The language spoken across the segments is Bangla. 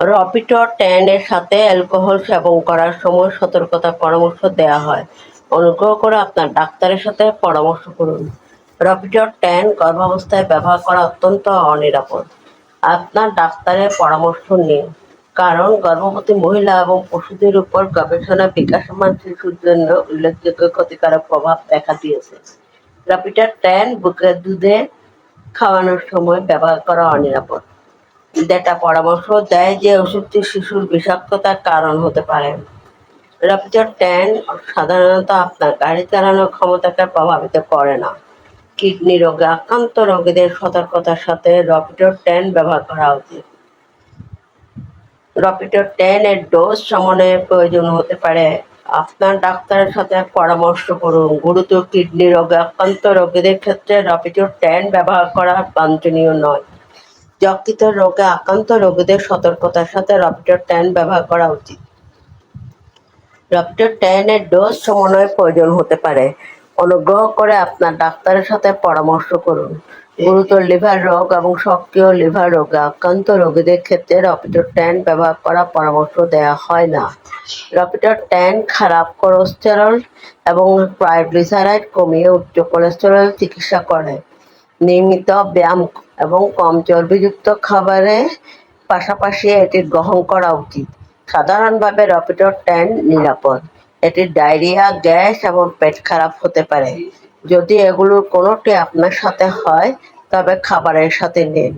রপিটো টেন এর সাথে অ্যালকোহল সেবন করার সময় সতর্কতা পরামর্শ দেওয়া হয়। অনুগ্রহ করে আপনার ডাক্তারের সাথে পরামর্শ করুন। রপিটো টেন গর্ভাবস্থায় ব্যবহার করা অত্যন্ত অনিরাপদ। আপনার ডাক্তারের পরামর্শ নিন, কারণ গর্ভবতী মহিলা এবং পশুদের উপর গবেষণা বিকাশমান শিশুর জন্য উল্লেখযোগ্য ক্ষতিকারক প্রভাব দেখা দিয়েছে। রপিটার টেন বুকের দুধে খাওয়ানোর সময় ব্যবহার করা অনিরাপদ। ডেটা পরামর্শ দেয় যে ওষুধটি শিশুর বিষাক্ততার কারণ হতে পারে। র্যাপিডর ট্যান সাধারণত আপনার গাড়ি চালানোর ক্ষমতাকে প্রভাবিত করে না। কিডনি রোগে আক্রান্ত রোগীদের সতর্কতার সাথে রপিডর টেন ব্যবহার করা উচিত। রপিডর টেন এর ডোজ সমন্বয়ের প্রয়োজন হতে পারে। আপনার ডাক্তারের সাথে পরামর্শ করুন। গুরুতর কিডনি রোগে আক্রান্ত রোগীদের ক্ষেত্রে রপিডর ট্যান ব্যবহার করা বাঞ্ছনীয় নয়। যকৃত রোগে আক্রান্ত রোগীদের সতর্কতার সাথে রপিডর টেন ব্যবহার করা উচিত। রপিডর টেন এর ডোজ সমন্বয়ের প্রয়োজন হতে পারে। অনুগ্রহ করে আপনার ডাক্তারের সাথে পরামর্শ করুন। গুরুতর লিভার রোগ এবং সক্রিয় লিভার রোগে আক্রান্ত রোগীদের ক্ষেত্রে রপিডর টেন ব্যবহার করার পরামর্শ দেওয়া হয় না। রপিডর টেন খারাপ কোলেস্টেরল এবং ট্রাইগ্লিসারাইড কমিয়ে উচ্চ কোলেস্টেরল চিকিৎসা করে। নিয়মিত ব্যায়াম এবং কম চর্বিযুক্ত খাবারের পাশাপাশি এটি গ্রহণ করা উচিত। সাধারণভাবে রপিডর টেন নিরাপদ। এটি ডায়রিয়া, গ্যাস এবং পেট খারাপ হতে পারে। যদি এগুলোর কোনোটি আপনার সাথে হয়, তবে খাবারের সাথে নিন।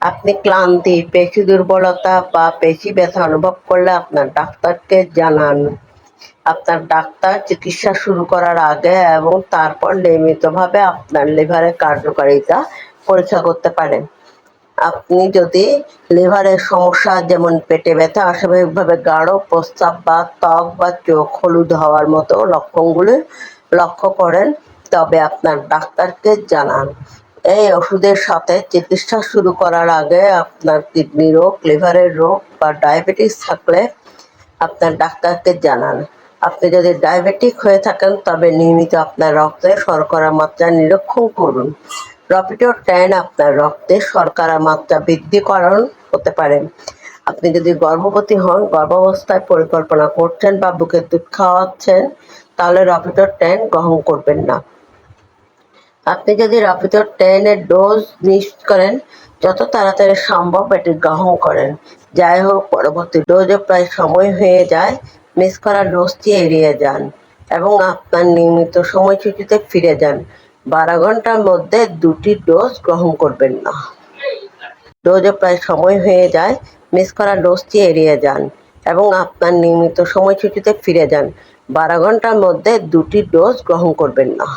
আপনি ক্লান্তি, পেশি দুর্বলতা বা পেশি ব্যথা অনুভব করলে আপনার ডাক্তারকে জানান। আপনার ডাক্তার চিকিৎসা শুরু করার আগে এবং তারপর নিয়মিতভাবে আপনার লিভারের কার্যকারিতা পরীক্ষা করতে পারেন। আপনি যদি লিভারের সমস্যা যেমন পেটে ব্যথা, অস্বাভাবিকভাবে গাঢ় প্রস্তাব বা ত্বক বা চোখ হলুদ হওয়ার মতো লক্ষণগুলি লক্ষ্য করেন, তবে আপনার ডাক্তারকে জানান। এই ওষুধের সাথে চিকিৎসা শুরু করার আগে আপনার কিডনি রোগ, লিভারের রোগ বা ডায়াবেটিস থাকলে আপনার ডাক্তারকে জানান। আপনি যদি ডায়াবেটিক হয়ে থাকেন, তবে নিয়মিত আপনার রক্তে শর্করার মাত্রা নিরীক্ষণ করুন। রপিডর ট্যান আপনার রক্তে শর্করার মাত্রা বৃদ্ধি করান, হতে পারে। আপনি যদি গর্ভবতী হন, গর্ভাবস্থায় পরিকল্পনা করছেন বা বুকে দুধ খাওয়াচ্ছেন, তাহলে রপিডর ট্যান গ্রহণ করবেন না। আপনি যদি রপিডর টেন এর ডোজ মিস করেন, যত তাড়াতাড়ি সম্ভব এটি গ্রহণ করেন। যাই হোক, পরবর্তী ডোজে প্রায় সময় হয়ে যায়। মিস করা ডোজটি এড়িয়ে যান এবং আপনার নিয়মিত সময়সূচিতে ফিরে যান। বারো ঘণ্টার মধ্যে দুটি ডোজ গ্রহণ করবেন না। ডোজে প্রায় সময় হয়ে যায় মিস করা ডোজটি এড়িয়ে যান এবং আপনার নিয়মিত সময়সূচিতে ফিরে যান। বারো ঘণ্টার মধ্যে দুটি ডোজ গ্রহণ করবেন না।